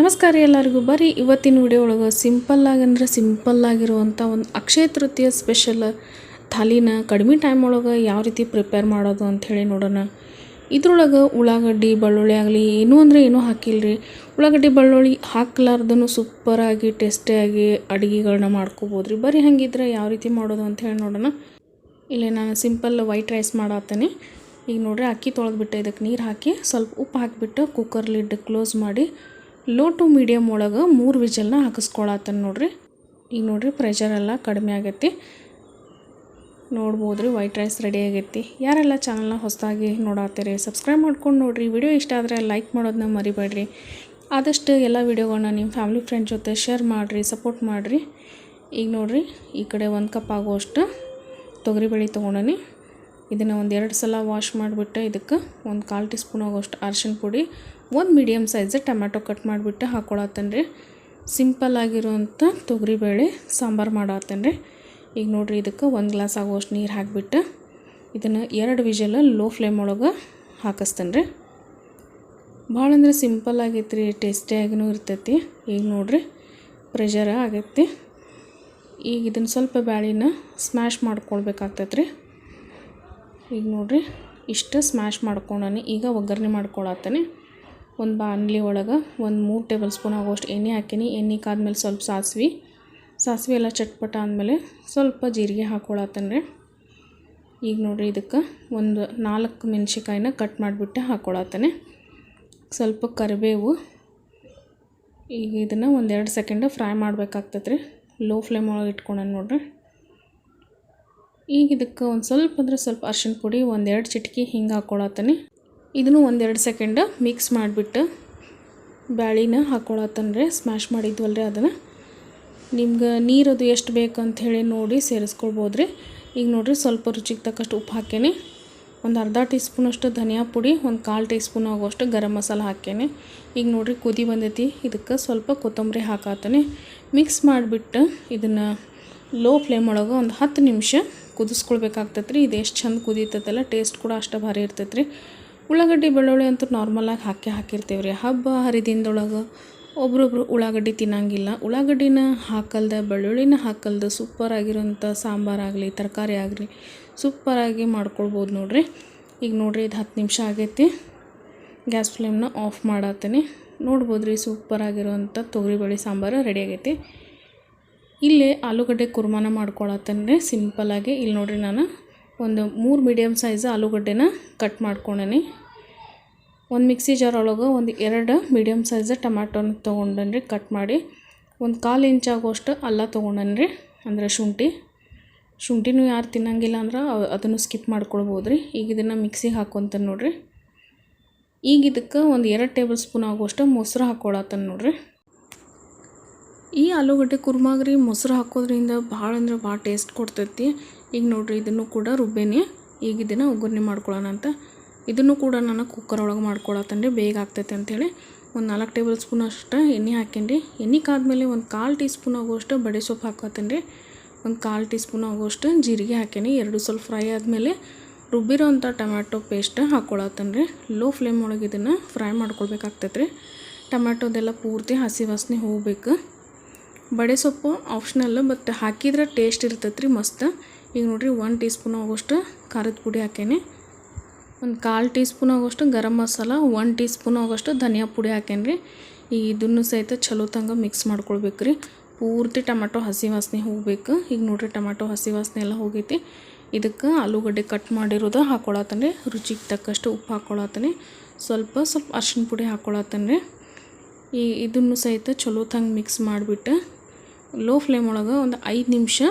ನಮಸ್ಕಾರ ಎಲ್ಲರಿಗೂ. ಬರೀ ಇವತ್ತಿನ ವಿಡಿಯೋ ಒಳಗೆ ಸಿಂಪಲ್ಲಾಗಿ ಅಂದ್ರೆ ಸಿಂಪಲ್ಲಾಗಿರುವಂಥ ಒಂದು ಅಕ್ಷಯ ತೃತೀಯ ಸ್ಪೆಷಲ್ ಥಾಲಿನ ಕಡಿಮೆ ಟೈಮ್ ಒಳಗೆ ಯಾವ ರೀತಿ ಪ್ರಿಪೇರ್ ಮಾಡೋದು ಅಂಥೇಳಿ ನೋಡೋಣ. ಇದ್ರೊಳಗೆ ಉಳ್ಳಾಗಡ್ಡಿ, ಬೆಳ್ಳುಳ್ಳಿ ಆಗಲಿ, ಏನೂ ಅಂದರೆ ಏನೂ ಹಾಕಿಲ್ರಿ. ಉಳ್ಳಾಗಡ್ಡಿ, ಬೆಳ್ಳುಳ್ಳಿ ಹಾಕ್ಲಾರ್ದೂ ಸೂಪರಾಗಿ ಟೇಸ್ಟಿಯಾಗಿ ಅಡುಗೆಗಳನ್ನ ಮಾಡ್ಕೋಬೋದು ರೀ ಬರೀ ಹಾಗಿದ್ರೆ ಯಾವ ರೀತಿ ಮಾಡೋದು ಅಂಥೇಳಿ ನೋಡೋಣ. ಇಲ್ಲಿ ನಾನು ಸಿಂಪಲ್ ವೈಟ್ ರೈಸ್ ಮಾಡತ್ತೇನೆ ಈಗ ನೋಡ್ರಿ ಅಕ್ಕಿ ತೊಳೆದ್ಬಿಟ್ಟು ಇದಕ್ಕೆ ನೀರು ಹಾಕಿ ಸ್ವಲ್ಪ ಉಪ್ಪು ಹಾಕಿಬಿಟ್ಟು ಕುಕ್ಕರ್ ಲಿಡ್ ಕ್ಲೋಸ್ ಮಾಡಿ ಲೋ ಟು ಮೀಡಿಯಮ್ ಒಳಗೆ ಮೂರು ವಿಜಲ್ನ ಹಾಕಿಸ್ಕೊಳತ್ತನ್ ನೋಡ್ರಿ. ಈಗ ನೋಡ್ರಿ ಪ್ರೆಷರ್ ಎಲ್ಲ ಕಡಿಮೆ ಆಗೈತಿ. ನೋಡ್ಬೋದು ರೀ ವೈಟ್ ರೈಸ್ ರೆಡಿ ಆಗೈತಿ. ಯಾರೆಲ್ಲ ಚಾನಲ್ನ ಹೊಸದಾಗಿ ನೋಡತ್ತೀರಿ ಸಬ್ಸ್ಕ್ರೈಬ್ ಮಾಡ್ಕೊಂಡು ನೋಡಿರಿ. ವಿಡಿಯೋ ಇಷ್ಟ ಆದರೆ ಲೈಕ್ ಮಾಡೋದನ್ನ ಮರಿಬೇಡ್ರಿ. ಆದಷ್ಟು ಎಲ್ಲ ವಿಡಿಯೋಗಳನ್ನ ನಿಮ್ಮ ಫ್ಯಾಮಿಲಿ ಫ್ರೆಂಡ್ ಜೊತೆ ಶೇರ್ ಮಾಡಿರಿ ಸಪೋರ್ಟ್ ಮಾಡಿರಿ. ಈಗ ನೋಡಿರಿ, ಈ ಕಡೆ ಒಂದು ಕಪ್ ಆಗುವಷ್ಟು ತೊಗರಿಬೇಳೆ ತೊಗೊಂಡನಿ. ಇದನ್ನು ಒಂದು ಎರಡು ಸಲ ವಾಶ್ ಮಾಡಿಬಿಟ್ಟು ಇದಕ್ಕೆ ಒಂದು ಕಾಲು ಟೀ ಸ್ಪೂನ್ ಆಗೋಷ್ಟು ಅರ್ಶಿಣ ಪುಡಿ, ಒಂದು ಮೀಡಿಯಮ್ ಸೈಜ್ ಟೊಮ್ಯಾಟೊ ಕಟ್ ಮಾಡಿಬಿಟ್ಟು ಹಾಕ್ಕೊಳತ್ತೇನೆ ರೀ ಸಿಂಪಲ್ ಆಗಿರುವಂಥ ತೊಗರಿಬೇಳೆ ಸಾಂಬಾರು ಮಾಡತ್ತೇನೆ ರೀ ಈಗ ನೋಡಿರಿ ಇದಕ್ಕೆ ಒಂದು ಗ್ಲಾಸ್ ಆಗುವಷ್ಟು ನೀರು ಹಾಕಿಬಿಟ್ಟು ಇದನ್ನು ಎರಡು ವಿಜಲ್ ಲೋ ಫ್ಲೇಮ್ ಒಳಗೆ ಹಾಕಿಸ್ತೇನೆ ರೀ ಭಾಳ ಅಂದರೆ ಸಿಂಪಲ್ ಆಗೈತೆ ರೀ ಟೇಸ್ಟಿಯಾಗಿನೂ ಇರ್ತೈತಿ. ಈಗ ನೋಡಿರಿ ಪ್ರೆಷರ್ ಆಗೈತಿ ಈಗ ಇದನ್ನು ಸ್ವಲ್ಪ ಬ್ಯಾಳಿನ ಸ್ಮ್ಯಾಶ್ ಮಾಡ್ಕೊಳ್ಬೇಕಾಗ್ತೈತೆ ರೀ ಈಗ ನೋಡಿರಿ, ಇಷ್ಟು ಸ್ಮ್ಯಾಶ್ ಮಾಡ್ಕೊಂಡಾನೆ, ಈಗ ಒಗ್ಗರಣೆ ಮಾಡ್ಕೊಳತ್ತೇನೆ. ಒಂದು ಬಾಣಲಿ ಒಳಗೆ ಒಂದು ಮೂರು ಟೇಬಲ್ ಸ್ಪೂನ್ ಆಗೋಷ್ಟು ಎಣ್ಣೆ ಹಾಕೀನಿ. ಎಣ್ಣೆ ಕಾದ್ಮೇಲೆ ಸ್ವಲ್ಪ ಸಾಸಿವೆ. ಸಾಸಿವೆ ಎಲ್ಲ ಚಟ್ಪಟ ಆದಮೇಲೆ ಸ್ವಲ್ಪ ಜೀರಿಗೆ ಹಾಕ್ಕೊಳತ್ತೇನೆ ರೀ ಈಗ ನೋಡಿರಿ ಇದಕ್ಕೆ ಒಂದು ನಾಲ್ಕು ಮೆಣಸಿಕಾಯಿನ ಕಟ್ ಮಾಡಿಬಿಟ್ಟು ಹಾಕ್ಕೊಳತ್ತೇನೆ ಸ್ವಲ್ಪ ಕರಿಬೇವು. ಈಗ ಇದನ್ನು ಒಂದೆರಡು ಸೆಕೆಂಡ್ ಫ್ರೈ ಮಾಡಬೇಕಾಗ್ತದ್ರಿ ಲೋ ಫ್ಲೇಮ್ ಒಳಗೆ ಇಟ್ಕೊಂಡು ನೋಡಿರಿ. ಈಗ ಇದಕ್ಕೆ ಒಂದು ಸ್ವಲ್ಪ ಅಂದ್ರೆ ಸ್ವಲ್ಪ ಅರ್ಶಿನ ಪುಡಿ, ಒಂದೆರಡು ಚಿಟಕಿ ಹಿಂಗೆ ಹಾಕ್ಕೊಳತ್ತೀನಿ ಇದನ್ನು ಒಂದೆರಡು ಸೆಕೆಂಡ್ ಮಿಕ್ಸ್ ಮಾಡಿಬಿಟ್ಟು ಬ್ಯಾಳಿನ ಹಾಕ್ಕೊಳತ್ತನ್ರಿ ಸ್ಮ್ಯಾಶ್ ರೀ ಅದನ್ನು. ನಿಮ್ಗೆ ನೀರು ಅದು ಎಷ್ಟು ಬೇಕು ಹೇಳಿ ನೋಡಿ ಸೇರಿಸ್ಕೊಳ್ಬೋದು ರೀ ಈಗ ನೋಡಿರಿ ಸ್ವಲ್ಪ ರುಚಿಗೆ ತಕ್ಕಷ್ಟು ಉಪ್ಪು ಹಾಕೇನೆ. ಒಂದು ಅರ್ಧ ಟೀ ಸ್ಪೂನಷ್ಟು ಧನಿಯಾ ಪುಡಿ, ಒಂದು ಕಾಲು ಟೀ ಸ್ಪೂನ್ ಆಗೋಷ್ಟು ಗರಂ ಮಸಾಲ ಹಾಕೇನೆ. ಈಗ ನೋಡಿರಿ ಕುದಿ ಬಂದೈತಿ. ಇದಕ್ಕೆ ಸ್ವಲ್ಪ ಕೊತ್ತಂಬರಿ ಹಾಕಾತಾನೆ ಮಿಕ್ಸ್ ಮಾಡಿಬಿಟ್ಟು ಇದನ್ನು ಲೋ ಫ್ಲೇಮ್ ಒಳಗೆ ಒಂದು ಹತ್ತು ನಿಮಿಷ ಕುದಿಸ್ಕೊಳ್ಬೇಕಾಗ್ತೈತೆ ರೀ ಇದು ಎಷ್ಟು ಚಂದ ಕುದೀತೈತಲ್ಲ ಟೇಸ್ಟ್ ಕೂಡ ಅಷ್ಟು ಭಾರಿ ಇರ್ತೈತೆ ರೀ ಉಳ್ಳಾಗಡ್ಡಿ, ಬೆಳ್ಳುಳ್ಳಿ ಅಂತೂ ನಾರ್ಮಲಾಗಿ ಹಾಕಿ ಹಾಕಿರ್ತೀವಿ ರೀ ಹಬ್ಬ ಹರಿದಿನದೊಳಗೆ ಒಬ್ರೊಬ್ರು ಉಳ್ಳಾಗಡ್ಡಿ ತಿನ್ನಂಗಿಲ್ಲ. ಉಳ್ಳಾಗಡ್ಡಿನ ಹಾಕಲ್ದ, ಬೆಳ್ಳುಳ್ಳಿನ ಹಾಕಲ್ದ ಸೂಪರ್ ಆಗಿರೋಂಥ ಸಾಂಬಾರಾಗಲಿ ತರಕಾರಿ ಆಗಲಿ ಸೂಪರಾಗಿ ಮಾಡ್ಕೊಳ್ಬೋದು ನೋಡಿರಿ. ಈಗ ನೋಡ್ರಿ, ಇದು ಹತ್ತು ನಿಮಿಷ ಆಗೈತಿ. ಗ್ಯಾಸ್ ಫ್ಲೇಮ್ನ ಆಫ್ ಮಾಡತ್ತೇನೆ ನೋಡ್ಬೋದು ರೀ ಸೂಪರಾಗಿರೋಂಥ ತೊಗರಿಬೇಳೆ ಸಾಂಬಾರು ರೆಡಿ ಆಗೈತಿ. ಇಲ್ಲೇ ಆಲೂಗಡ್ಡೆ ಕುರ್ಮಾನ ಮಾಡ್ಕೊಳತ್ತೆ ಸಿಂಪಲಾಗಿ ಇಲ್ಲಿ ನೋಡಿರಿ ನಾನು ಒಂದು ಮೂರು ಮೀಡಿಯಮ್ ಸೈಜ್ ಆಲೂಗಡ್ಡೆನ ಕಟ್ ಮಾಡ್ಕೊಂಡೇನಿ. ಒಂದು ಮಿಕ್ಸಿ ಜಾರ್ ಒಳಗೆ ಒಂದು ಎರಡು ಮೀಡಿಯಮ್ ಸೈಜ್ ಟೊಮ್ಯಾಟೋನ ತೊಗೊಂಡನ್ರಿ ಕಟ್ ಮಾಡಿ. ಒಂದು ಕಾಲು ಇಂಚ್ ಆಗೋಷ್ಟು ಅಲ್ಲ ತೊಗೊಂಡನ್ರಿ, ಅಂದರೆ ಶುಂಠಿ. ಶುಂಠಿನೂ ಯಾರು ತಿನ್ನಂಗಿಲ್ಲ ಅಂದ್ರೆ ಅದನ್ನು ಸ್ಕಿಪ್ ಮಾಡ್ಕೊಳ್ಬೋದು ರೀ ಈಗ ಇದನ್ನು ಮಿಕ್ಸಿಗೆ ಹಾಕ್ಕೊಂತಾನೆ ನೋಡಿರಿ. ಈಗ ಇದಕ್ಕೆ ಒಂದು ಎರಡು ಟೇಬಲ್ ಸ್ಪೂನ್ ಆಗೋಷ್ಟು ಮೊಸರು ಹಾಕ್ಕೊಳತ್ತಾನೆ ನೋಡಿರಿ. ಈ ಆಲೂಗಡ್ಡೆ ಕುರ್ಮಾಗ್ರಿ ಮೊಸರು ಹಾಕೋದ್ರಿಂದ ಭಾಳ ಅಂದ್ರೆ ಭಾಳ ಟೇಸ್ಟ್ ಕೊಡ್ತೈತಿ. ಈಗ ನೋಡಿರಿ, ಇದನ್ನು ಕೂಡ ರುಬ್ಬೇನಿ. ಈಗ ಇದನ್ನು ಒಗ್ಗರಣೆ ಮಾಡ್ಕೊಳ್ಳೋಣ ಅಂತ. ಇದನ್ನು ಕೂಡ ನಾನು ಕುಕ್ಕರ್ ಒಳಗೆ ಮಾಡ್ಕೊಳತ್ತಂದ್ರೆ ಬೇಗ ಆಗ್ತೈತೆ ಅಂಥೇಳಿ ಒಂದು ನಾಲ್ಕು ಟೇಬಲ್ ಸ್ಪೂನ್ ಅಷ್ಟು ಎಣ್ಣೆ ಹಾಕೇನಿ ಎಣ್ಣೆ ಕಾದ್ಮೇಲೆ ಒಂದು ಕಾಲು ಟೀ ಸ್ಪೂನ್ ಆಗೋಷ್ಟು ಬಡೆ ಸೊಪ್ಪು ಹಾಕೋತೇನೆ ಒಂದು ಕಾಲು ಟೀ ಸ್ಪೂನ್ ಆಗೋಷ್ಟು ಜೀರಿಗೆ ಹಾಕೇನಿ. ಎರಡು ಸ್ವಲ್ಪ ಫ್ರೈ ಆದಮೇಲೆ ರುಬ್ಬಿರೋ ಅಂಥ ಟೊಮ್ಯಾಟೊ ಪೇಸ್ಟ್ ಹಾಕ್ಕೊಳತ್ತೇನೆ ಲೋ ಫ್ಲೇಮ್ ಒಳಗೆ ಇದನ್ನು ಫ್ರೈ ಮಾಡ್ಕೊಳ್ಬೇಕಾಗ್ತೈತೆ ರೀ ಟೊಮ್ಯಾಟೊದೆಲ್ಲ ಪೂರ್ತಿ ಹಸಿ ವಾಸನೆ ಹೋಗ್ಬೇಕು. ಬಡೆ ಸೊಪ್ಪು ಆಪ್ಷನಲ್ ಬಟ್ ಹಾಕಿದ್ರೆ ಟೇಸ್ಟ್ ಇರ್ತೈತೆ ರೀ ಮಸ್ತ್. ಈಗ ನೋಡಿರಿ ಒನ್ ಟೀ ಸ್ಪೂನ್ ಆಗೋಷ್ಟು ಖಾರದ ಪುಡಿ ಹಾಕೇನಿ. ಒಂದು ಕಾಲು ಟೀ ಸ್ಪೂನ್ ಆಗೋಷ್ಟು garam masala one tea spoon ಆಗೋಷ್ಟು ಧನಿಯಾ ಪುಡಿ ಹಾಕೇನಿ ರೀ ಈಗ ಇದನ್ನು ಸಹಿತ ಚಲೋ ತಂಗ ಮಿಕ್ಸ್ ಮಾಡ್ಕೊಳ್ಬೇಕು ರೀ ಪೂರ್ತಿ ಟೊಮೆಟೊ, ಹಸಿ ವಾಸನೆ ಹೋಗ್ಬೇಕು. ಈಗ ನೋಡಿರಿ ಟೊಮೆಟೊ, ಹಸಿ ವಾಸನೆ ಎಲ್ಲ ಹೋಗೈತಿ. ಇದಕ್ಕೆ ಆಲೂಗಡ್ಡೆ ಕಟ್ ಮಾಡಿರೋದು ಹಾಕ್ಕೊಳತ್ತೇನೆ ರುಚಿಗೆ ತಕ್ಕಷ್ಟು ಉಪ್ಪು ಹಾಕ್ಕೊಳತ್ತೇನೆ ಸ್ವಲ್ಪ ಸ್ವಲ್ಪ ಅರ್ಶಿನ ಪುಡಿ ಹಾಕ್ಕೊಳತ್ತೇನೆ ಈ ಇದನ್ನು ಸಹಿತ ಚಲೋ ತಂಗ ಮಿಕ್ಸ್ ಮಾಡಿಬಿಟ್ಟು ಲೋ ಫ್ಲೇಮ್ ಒಳಗೆ ಒಂದು ಐದು ನಿಮಿಷ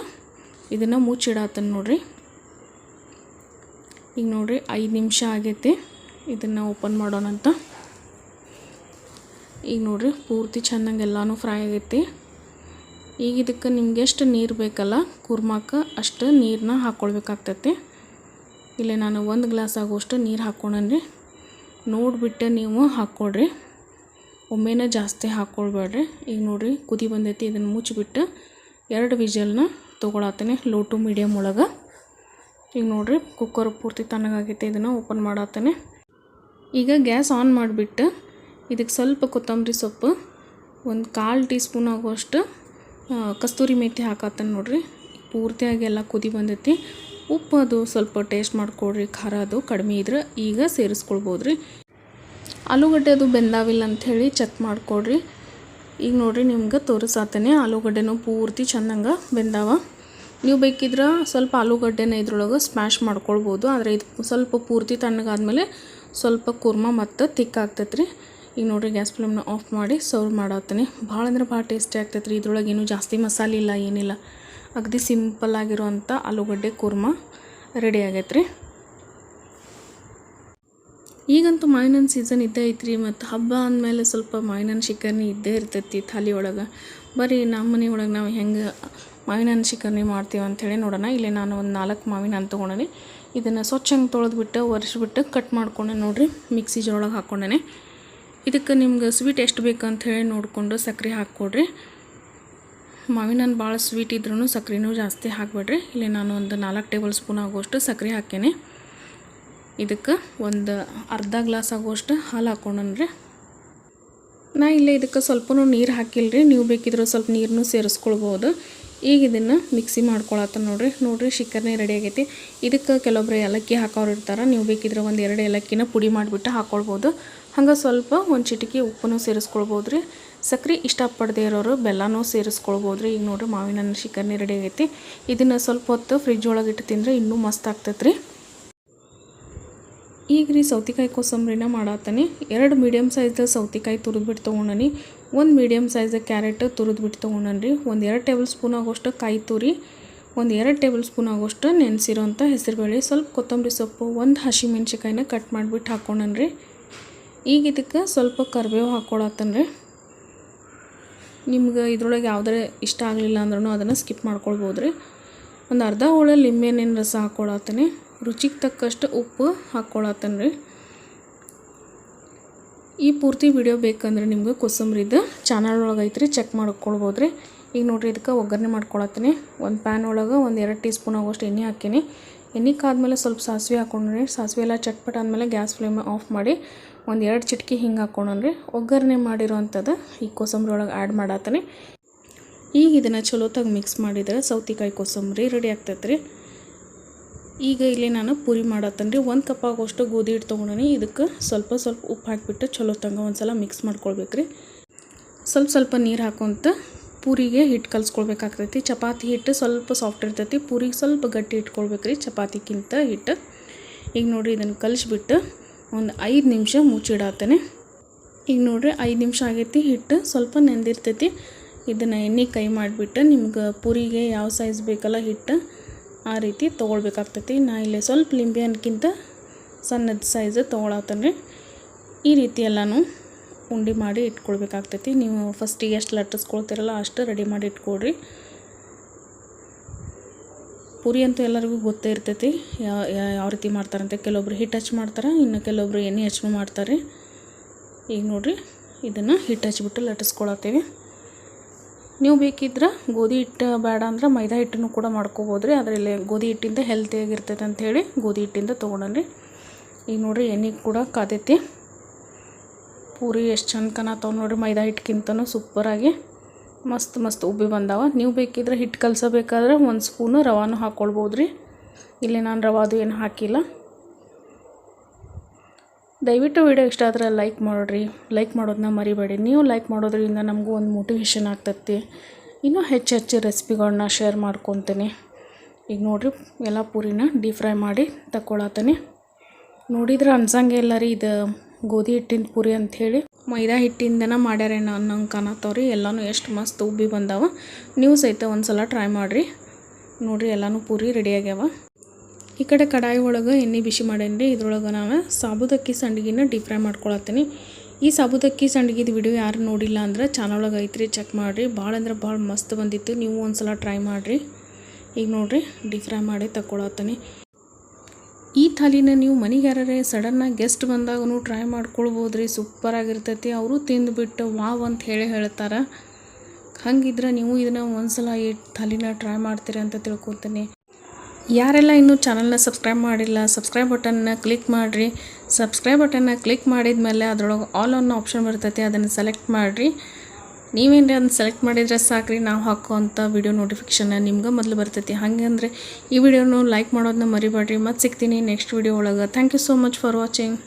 ಇದನ್ನು ಮುಚ್ಚಿಡತ್ತೇನೆ ನೋಡಿರಿ. ಈಗ ನೋಡಿರಿ ಐದು ನಿಮಿಷ ಆಗೈತಿ ಇದನ್ನು ಓಪನ್ ಮಾಡೋಣ ಅಂತ. ಈಗ ನೋಡಿರಿ ಪೂರ್ತಿ ಚೆನ್ನಾಗಿ ಎಲ್ಲನೂ ಫ್ರೈ ಆಗೈತಿ. ಈಗ ಇದಕ್ಕೆ ನಿಮ್ಗೆ ಎಷ್ಟು ನೀರು ಬೇಕಲ್ಲ ಕುರ್ಮಾಕ್ಕೆ ಅಷ್ಟು ನೀರನ್ನ ಹಾಕ್ಕೊಳ್ಬೇಕಾಗ್ತೈತಿ ಇಲ್ಲೇ ನಾನು ಒಂದು ಗ್ಲಾಸ್ ಆಗೋಷ್ಟು ನೀರು ಹಾಕ್ಕೊಂಡ್ರಿ ನೋಡಿಬಿಟ್ಟು ನೀವು ಹಾಕ್ಕೊಳ್ರಿ ಒಮ್ಮೆನೇ ಜಾಸ್ತಿ ಹಾಕ್ಕೊಳ್ಬೇಡ್ರಿ. ಈಗ ನೋಡಿರಿ, ಕುದಿ ಬಂದೈತಿ, ಇದನ್ನು ಮುಚ್ಚಿಬಿಟ್ಟು ಎರಡು ವಿಜಲ್ನ ತೊಗೊಳತ್ತೇನೆ ಲೋ ಟು ಮೀಡಿಯಮ್ ಒಳಗೆ. ಈಗ ನೋಡಿರಿ ಕುಕ್ಕರ್ ಪೂರ್ತಿ ತಣ್ಣಗಾಗೈತೆ, ಇದನ್ನು ಓಪನ್ ಮಾಡತ್ತೇನೆ. ಈಗ ಗ್ಯಾಸ್ ಆನ್ ಮಾಡಿಬಿಟ್ಟು ಇದಕ್ಕೆ ಸ್ವಲ್ಪ ಕೊತ್ತಂಬರಿ ಸೊಪ್ಪು, ಒಂದು ಕಾಲು ಟೀ ಸ್ಪೂನ್ ಆಗುವಷ್ಟು ಕಸ್ತೂರಿ ಮೇಥಿ ಹಾಕತ್ತೇನೆ ನೋಡಿರಿ. ಪೂರ್ತಿಯಾಗಿ ಎಲ್ಲ ಕುದಿ ಬಂದೈತಿ. ಉಪ್ಪು ಅದು ಸ್ವಲ್ಪ ಟೇಸ್ಟ್ ಮಾಡಿಕೊಡ್ರಿ ಖಾರ ಅದು ಕಡಿಮೆ ಇದ್ರೆ ಈಗ ಸೇರಿಸ್ಕೊಳ್ಬೋದು ರೀ ಆಲೂಗಡ್ಡೆ ಅದು ಬೆಂದಾವಿಲ್ಲ ಅಂಥೇಳಿ ಚೆಕ್ ಮಾಡಿಕೊಡ್ರಿ. ಈಗ ನೋಡಿರಿ ನಿಮ್ಗೆ ತೋರಿಸಾತೇನೆ, ಆಲೂಗಡ್ಡೆನೂ ಪೂರ್ತಿ ಚೆಂದಂಗೆ ಬೆಂದಾವ. ನೀವು ಬೇಕಿದ್ರೆ ಸ್ವಲ್ಪ ಆಲೂಗಡ್ಡೆನ ಇದ್ರೊಳಗೆ ಸ್ಮ್ಯಾಶ್ ಮಾಡ್ಕೊಳ್ಬೋದು, ಆದರೆ ಇದು ಸ್ವಲ್ಪ ಪೂರ್ತಿ ತಣ್ಣಗಾದ್ಮೇಲೆ ಸ್ವಲ್ಪ ಕುರ್ಮ ಮತ್ತು ತಿಕ್ ಆಗ್ತೈತೆ ರೀ ಈಗ ನೋಡಿರಿ ಗ್ಯಾಸ್ ಫ್ಲೇಮ್ನ ಆಫ್ ಮಾಡಿ ಸರ್ವ್ ಮಾಡತ್ತೇನೆ ಭಾಳ ಅಂದ್ರೆ ಭಾಳ ಟೇಸ್ಟಿ ಆಗ್ತೈತೆ ರೀ ಇದ್ರೊಳಗೆ ಏನೂ ಜಾಸ್ತಿ ಮಸಾಲೆ ಇಲ್ಲ ಏನಿಲ್ಲ. ಅಗದಿ ಸಿಂಪಲ್ ಆಗಿರೋವಂಥ ಆಲೂಗಡ್ಡೆ ಕುರ್ಮ ರೆಡಿ ಆಗೈತೆ ರೀ ಈಗಂತೂ ಮಾವಿನ ಸೀಸನ್ ಇದ್ದೇ ಐತ್ರಿ, ಮತ್ತು ಹಬ್ಬ ಅಂದಮೇಲೆ ಸ್ವಲ್ಪ ಮಾವಿನ ಶಿಕರ್ನಿ ಇದ್ದೇ ಇರ್ತೈತಿ ಥಾಲಿ ಒಳಗೆ. ಬರೀ ನಮ್ಮ ಮನೆ ಒಳಗೆ ನಾವು ಹೆಂಗೆ ಮಾವಿನ ಶಿಕರ್ನಿ ಮಾಡ್ತೀವಿ ಅಂಥೇಳಿ ನೋಡೋಣ. ಇಲ್ಲಿ ನಾನು ಒಂದು ನಾಲ್ಕು ಮಾವಿನ ಹಣ್ಣು ತೊಗೊಂಡೇನೆ. ಇದನ್ನು ಸ್ವಚ್ಛ ಹಂಗೆ ತೊಳೆದ್ಬಿಟ್ಟು, ಒರೆಸ್ಬಿಟ್ಟು ಕಟ್ ಮಾಡ್ಕೊಂಡೆ ನೋಡಿರಿ ಮಿಕ್ಸಿ ಜೊಳಗೆ ಹಾಕ್ಕೊಂಡೇನೆ ಇದಕ್ಕೆ ನಿಮ್ಗೆ ಸ್ವೀಟ್ ಎಷ್ಟು ಬೇಕು ಅಂತ ಹೇಳಿ ನೋಡಿಕೊಂಡು ಸಕ್ಕರೆ ಹಾಕ್ಕೊಡ್ರಿ. ಮಾವಿನ ಹಣ್ಣು ಭಾಳ ಸ್ವೀಟ್ ಇದ್ರೂ ಸಕ್ಕರೆನೂ ಜಾಸ್ತಿ ಹಾಕ್ಬೇಡ್ರಿ. ಇಲ್ಲಿ ನಾನು ಒಂದು ನಾಲ್ಕು ಟೇಬಲ್ ಸ್ಪೂನ್ ಆಗುವಷ್ಟು ಸಕ್ಕರೆ ಹಾಕೇನೆ ಇದಕ್ಕೆ ಒಂದು ಅರ್ಧ ಗ್ಲಾಸ್ ಆಗುವಷ್ಟು ಹಾಲು ಹಾಕೊಂಡ್ರಿ ನಾ ಇಲ್ಲೇ ಇದಕ್ಕೆ ಸ್ವಲ್ಪನೂ ನೀರು ಹಾಕಿಲ್ರಿ ನೀವು ಬೇಕಿದ್ರೆ ಸ್ವಲ್ಪ ನೀರನ್ನು ಸೇರಿಸ್ಕೊಳ್ಬೋದು. ಈಗ ಇದನ್ನು ಮಿಕ್ಸಿ ಮಾಡ್ಕೊಳತ್ತ ನೋಡ್ರಿ. ನೋಡಿರಿ ಶಿಕರ್ನೆ ರೆಡಿ ಆಗೈತಿ. ಇದಕ್ಕೆ ಕೆಲವೊಬ್ರು ಏಲಕ್ಕಿ ಹಾಕೋರು ಇರ್ತಾರೆ. ನೀವು ಬೇಕಿದ್ರೆ ಒಂದು ಎರಡು ಏಲಕ್ಕಿನ ಪುಡಿ ಮಾಡಿಬಿಟ್ಟು ಹಾಕ್ಕೊಳ್ಬೋದು ಹಂಗೆ ಸ್ವಲ್ಪ ಒಂದು ಚಿಟಿಕೆ ಉಪ್ಪನ್ನು ಸೇರಿಸ್ಕೊಳ್ಬೋದು ರೀ. ಸಕ್ರೆ ಇಷ್ಟಪಡದೇ ಇರೋರು ಬೆಲ್ಲನೂ ಸೇರಿಸ್ಕೊಳ್ಬೋದು ರೀ. ಈಗ ನೋಡಿರಿ ಮಾವಿನ ಶಿಕರ್ನಿ ರೆಡಿ ಆಗೈತಿ. ಇದನ್ನು ಸ್ವಲ್ಪ ಹೊತ್ತು ಫ್ರಿಜ್ ಒಳಗೆ ಇಟ್ಟು ತಿಂದರೆ ಇನ್ನೂ ಮಸ್ತ್ ಆಗ್ತೈತೆ ರೀ ಈಗ ರೀ ಸೌತೆಕಾಯಿ ಕೋಸಂಬರಿನ ಮಾಡತ್ತಾನೆ ಎರಡು ಮೀಡಿಯಮ್ ಸೈಜ್ದ ಸೌತೆಕಾಯಿ ತುರಿದ್ಬಿಟ್ಟು ತೊಗೊಂಡನಿ. ಒಂದು ಮೀಡಿಯಮ್ ಸೈಜ್ದ ಕ್ಯಾರೆಟ್ ತುರಿದ್ಬಿಟ್ಟು ತೊಗೊಂಡನ್ರಿ. ಒಂದು ಎರಡು ಟೇಬಲ್ ಸ್ಪೂನ್ ಆಗೋಷ್ಟು ಕಾಯಿ ತುರಿ. ಒಂದು ಎರಡು ಟೇಬಲ್ ಸ್ಪೂನ್ ಆಗೋಷ್ಟು ನೆನೆಸಿರೋಂಥ ಹೆಸರುಬೇಳೆ ಸ್ವಲ್ಪ ಕೊತ್ತಂಬರಿ ಸೊಪ್ಪು, ಒಂದು ಹಸಿಮೆಣ್ಸಿಕಾಯಿನ ಕಟ್ ಮಾಡಿಬಿಟ್ಟು ಹಾಕ್ಕೊಂಡನ್ರಿ ಈಗ ಇದಕ್ಕೆ ಸ್ವಲ್ಪ ಕರಿಬೇವು ಹಾಕ್ಕೊಳತ್ತನ್ರಿ ನಿಮ್ಗೆ ಇದ್ರೊಳಗೆ ಯಾವುದೇ ಇಷ್ಟ ಆಗಲಿಲ್ಲ ಅಂದ್ರೂ ಅದನ್ನು ಸ್ಕಿಪ್ ಮಾಡ್ಕೊಳ್ಬೋದು ರೀ ಒಂದು ಅರ್ಧ ಹೋಳ ಲಿಂಬೆಹಣ್ಣಿನ ರಸ ಹಾಕ್ಕೊಳತ್ತೀನಿ ರುಚಿಗೆ ತಕ್ಕಷ್ಟು ಉಪ್ಪು ಹಾಕ್ಕೊಳತ್ತೇನೆ ರೀ ಈ ಪೂರ್ತಿ ವಿಡಿಯೋ ಬೇಕಂದ್ರೆ ನಿಮ್ಗೆ ಕೊತ್ತಂಬ್ರಿದು ಚಾನಲ್ ಒಳಗೆ ಐತ್ರಿ ಚೆಕ್ ಮಾಡ್ಕೊಳ್ಬೋದು ರೀ ಈಗ ನೋಡ್ರಿ, ಇದಕ್ಕೆ ಒಗ್ಗರಣೆ ಮಾಡ್ಕೊಳತ್ತೀನಿ. ಒಂದು ಪ್ಯಾನ್ ಒಳಗೆ ಒಂದು ಎರಡು ಟೀ ಸ್ಪೂನ್ ಆಗೋಷ್ಟು ಎಣ್ಣೆ ಹಾಕೀನಿ ಎಣ್ಣೆ ಕಾದ್ಮೇಲೆ ಸ್ವಲ್ಪ ಸಾಸಿವೆ ಹಾಕೊಂಡ್ರಿ. ಸಾಸಿವೆ ಎಲ್ಲ ಚಟ್ಪಟ ಆದಮೇಲೆ ಗ್ಯಾಸ್ ಫ್ಲೇಮ್ ಆಫ್ ಮಾಡಿ ಒಂದು ಎರಡು ಚಿಟಕಿ ಹಿಂಗೆ ಹಾಕ್ಕೊಂಡ್ರಿ ಒಗ್ಗರಣೆ ಮಾಡಿರೋವಂಥದ್ದು ಈ ಕೊಸಂಬರಿ ಒಳಗೆ ಆ್ಯಡ್ ಮಾಡತ್ತೀನಿ. ಈಗ ಇದನ್ನು ಚಲೋತಾಗಿ ಮಿಕ್ಸ್ ಮಾಡಿದರೆ ಸೌತೆಕಾಯಿ ಕೋಸಂಬರಿ ರೆಡಿ ಆಗ್ತೈತೆ ರೀ ಈಗ ಇಲ್ಲಿ ನಾನು ಪೂರಿ ಮಾಡತ್ತೇನೆ ಒಂದು ಕಪ್ ಆಗೋಷ್ಟು ಗೋಧಿ ಹಿಟ್ಟು ತೊಗೊಂಡಿ ಇದಕ್ಕೆ ಸ್ವಲ್ಪ ಸ್ವಲ್ಪ ಉಪ್ಪು ಹಾಕಿಬಿಟ್ಟು ಚಲೋ ತಂಗ ಒಂದು ಸಲ ಮಿಕ್ಸ್ ಮಾಡ್ಕೊಳ್ಬೇಕು ರೀ ಸ್ವಲ್ಪ ಸ್ವಲ್ಪ ನೀರು ಹಾಕೊಂತ ಪೂರಿಗೆ ಹಿಟ್ಟು ಕಲ್ಸ್ಕೊಳ್ಬೇಕಾಗ್ತೈತಿ. ಚಪಾತಿ ಹಿಟ್ಟು ಸ್ವಲ್ಪ ಸಾಫ್ಟ್ ಇರ್ತೈತಿ. ಪೂರಿಗೆ ಸ್ವಲ್ಪ ಗಟ್ಟಿ ಇಟ್ಕೊಳ್ಬೇಕು ರೀ ಚಪಾತಿಗಿಂತ ಹಿಟ್ಟು ಈಗ ನೋಡಿರಿ ಇದನ್ನು ಕಲಿಸ್ಬಿಟ್ಟು ಒಂದು ಐದು ನಿಮಿಷ ಮುಚ್ಚಿಡತ್ತೇನೆ ಈಗ ನೋಡಿರಿ ಐದು ನಿಮಿಷ ಆಗೈತಿ. ಹಿಟ್ಟು ಸ್ವಲ್ಪ ನೆಂದಿರ್ತೈತಿ. ಇದನ್ನು ಎಣ್ಣೆ ಕೈ ಮಾಡಿಬಿಟ್ಟು ನಿಮ್ಗೆ ಪೂರಿಗೆ ಯಾವ ಸೈಜ್ ಬೇಕಲ್ಲ ಹಿಟ್ಟು ಆ ರೀತಿ ತೊಗೊಳ್ಬೇಕಾಗ್ತೈತಿ. ನಾ ಇಲ್ಲೇ ಸ್ವಲ್ಪ ಲಿಂಬೆ ಹಣ್ಣಿಗಿಂತ ಸಣ್ಣದ ಸೈಜ್ ತೊಗೊಳತ್ತೇನೆ ಈ ರೀತಿ ಎಲ್ಲನೂ ಉಂಡೆ ಮಾಡಿ ಇಟ್ಕೊಳ್ಬೇಕಾಗ್ತೈತಿ. ನೀವು ಫಸ್ಟಿಗೆ ಎಷ್ಟು ಲಟ್ಟಿಸ್ಕೊಳ್ತೀರಲ್ಲ ಅಷ್ಟು ರೆಡಿ ಮಾಡಿ ಇಟ್ಕೊಳ್ರಿ. ಪೂರಿ ಅಂತೂ ಎಲ್ಲರಿಗೂ ಗೊತ್ತೇ ಇರ್ತೈತಿ. ಯಾವ ಯಾವ ರೀತಿ ಮಾಡ್ತಾರಂತೆ. ಕೆಲವೊಬ್ರು ಹಿಟ್ಟು ಹಚ್ಚಿ ಮಾಡ್ತಾರೆ, ಇನ್ನು ಕೆಲವೊಬ್ರು ಎಣ್ಣೆ ಹಚ್ಚು ಮಾಡ್ತಾರೆ ಈಗ ನೋಡಿರಿ, ಇದನ್ನು ಹಿಟ್ ಹಚ್ಚಿಬಿಟ್ಟು ಲಟ್ಟಿಸ್ಕೊಳತ್ತೀವಿ ನೀವು ಬೇಕಿದ್ರೆ ಗೋಧಿ ಹಿಟ್ಟು ಬೇಡ ಅಂದ್ರೆ ಮೈದಾ ಹಿಟ್ಟನ್ನು ಕೂಡ ಮಾಡ್ಕೋಬೋದು ರೀ ಅದರಲ್ಲಿ ಗೋಧಿ ಹಿಟ್ಟಿಂದ ಹೆಲ್ತಿಯಾಗಿರ್ತೈತೆ ಅಂಥೇಳಿ ಗೋಧಿ ಹಿಟ್ಟಿಂದ ತೊಗೊಂಡ್ರಿ ಈಗ ನೋಡಿರಿ ಎಣ್ಣೆ ಕೂಡ ಕಾದೈತಿ ಪೂರಿ ಎಷ್ಟು ಚಂದ ಕಾಣತ್ತಾವ ನೋಡಿರಿ ಮೈದಾ ಹಿಟ್ಟಿಗಿಂತನೂ ಸೂಪರಾಗಿ ಮಸ್ತ್ ಮಸ್ತ್ ಉಬ್ಬಿ ಬಂದಾವ. ನೀವು ಬೇಕಿದ್ರೆ ಹಿಟ್ಟು ಕಲಸಬೇಕಾದ್ರೆ ಒಂದು ಸ್ಪೂನು ರವಾನು ಹಾಕ್ಕೊಳ್ಬೋದು ರೀ ಇಲ್ಲಿ ನಾನು ರವಾದು ಏನು ಹಾಕಿಲ್ಲ. ದಯವಿಟ್ಟು ವಿಡಿಯೋ ಇಷ್ಟ ಆದರೆ ಲೈಕ್ ಮಾಡಿರಿ. ಲೈಕ್ ಮಾಡೋದನ್ನ ಮರಿಬೇಡಿ. ನೀವು ಲೈಕ್ ಮಾಡೋದ್ರಿಂದ ನಮಗೂ ಒಂದು ಮೋಟಿವೇಶನ್ ಆಗ್ತೈತಿ. ಇನ್ನೂ ಹೆಚ್ಚು ಹೆಚ್ಚು ರೆಸಿಪಿಗಳನ್ನ ಶೇರ್ ಮಾಡ್ಕೊತೀನಿ. ಈಗ ನೋಡಿರಿ, ಎಲ್ಲ ಪೂರಿನ ಡೀಪ್ ಫ್ರೈ ಮಾಡಿ ತಗೊಳತೀನಿ ನೋಡಿದ್ರೆ ಅನ್ಸಂಗೆ ಇಲ್ಲ ರೀ, ಇದು ಗೋಧಿ ಹಿಟ್ಟಿನ ಪೂರಿ ಅಂಥೇಳಿ. ಮೈದಾ ಹಿಟ್ಟಿಂದನ ಮಾಡ್ಯಾರೇನೋ ಅನ್ನಂಗೆ ಕಾಣತ್ತವ್ರಿ. ಎಲ್ಲನೂ ಎಷ್ಟು ಮಸ್ತ್ ಉಬ್ಬಿ ಬಂದಾವ. ನೀವು ಸಹಿತ ಒಂದು ಸಲ ಟ್ರೈ ಮಾಡಿರಿ. ನೋಡಿರಿ, ಎಲ್ಲನೂ ಪೂರಿ ರೆಡಿ ಆಗ್ಯಾವ. ಈ ಕಡೆ ಕಡಾಯಿ ಒಳಗೆ ಎಣ್ಣೆ ಬಿಸಿ ಮಾಡೇನಿ ರೀ ಇದ್ರೊಳಗೆ ನಾವು ಸಾಬುದಕ್ಕಿ ಸಂಡಿಗೆನ ಡೀಪ್ ಫ್ರೈ ಮಾಡ್ಕೊಳತ್ತೀನಿ. ಈ ಸಾಬುದಕ್ಕಿ ಸಂಡಿಗೆದು ವಿಡಿಯೋ ಯಾರು ನೋಡಿಲ್ಲ ಅಂದ್ರೆ ಚಾನಲ್ ಒಳಗೆ ಐತ್ರಿ ಚೆಕ್ ಮಾಡಿರಿ. ಭಾಳ ಅಂದ್ರೆ ಭಾಳ ಮಸ್ತ್ ಬಂದಿತ್ತು, ನೀವು ಒಂದು ಸಲ ಟ್ರೈ ಮಾಡಿರಿ. ಈಗ ನೋಡಿರಿ ಡೀಪ್ ಫ್ರೈ ಮಾಡಿ ತಗೊಳತ್ತೀನಿ ಈ ಥಾಲಿನ ನೀವು ಮನೆಗೆ ಯಾರೇ ಸಡನ್ನಾಗಿ ಗೆಸ್ಟ್ ಬಂದಾಗೂ ಟ್ರೈ ಮಾಡ್ಕೊಳ್ಬೋದು ರೀ ಸೂಪರಾಗಿರ್ತೈತಿ ಅವರು ತಿಂದುಬಿಟ್ಟು ವಾವ್ ಅಂತ ಹೇಳಿ ಹೇಳ್ತಾರೆ. ಹಂಗಿದ್ರೆ ನೀವು ಇದನ್ನು ಒಂದ್ಸಲ ಈ ಥಾಲಿನ ಟ್ರೈ ಮಾಡ್ತೀರಿ ಅಂತ ತಿಳ್ಕೊತೀನಿ. ಯಾರೆಲ್ಲ ಇನ್ನೂ ಚಾನಲ್ನ ಸಬ್ಸ್ಕ್ರೈಬ್ ಮಾಡಿಲ್ಲ, ಸಬ್ಸ್ಕ್ರೈಬ್ ಬಟನ್ನ ಕ್ಲಿಕ್ ಮಾಡಿರಿ. ಸಬ್ಸ್ಕ್ರೈಬ್ ಬಟನ್ನ ಕ್ಲಿಕ್ ಮಾಡಿದ ಮೇಲೆ ಅದ್ರೊಳಗೆ ಆಲ್ ಅನ್ನೋ ಆಪ್ಷನ್ ಬರ್ತೈತಿ, ಅದನ್ನು ಸೆಲೆಕ್ಟ್ ಮಾಡಿರಿ. ನೀವೇನು ಅದನ್ನ ಸೆಲೆಕ್ಟ್ ಮಾಡಿದರೆ ಸಾಕ್ರಿ, ನಾವು ಹಾಕೋವಂಥ ವಿಡಿಯೋ ನೋಟಿಫಿಕೇಷನ್ನ ನಿಮ್ಗೆ ಮೊದಲು ಬರ್ತೈತಿ. ಹಾಗೆ ಅಂದರೆ ಈ ವಿಡಿಯೋನು ಲೈಕ್ ಮಾಡೋದನ್ನ ಮರಿಬೇಡ್ರಿ. ಮತ್ತೆ ಸಿಗ್ತೀನಿ ನೆಕ್ಸ್ಟ್ ವಿಡಿಯೋ ಒಳಗೆ. Thank you so much for watching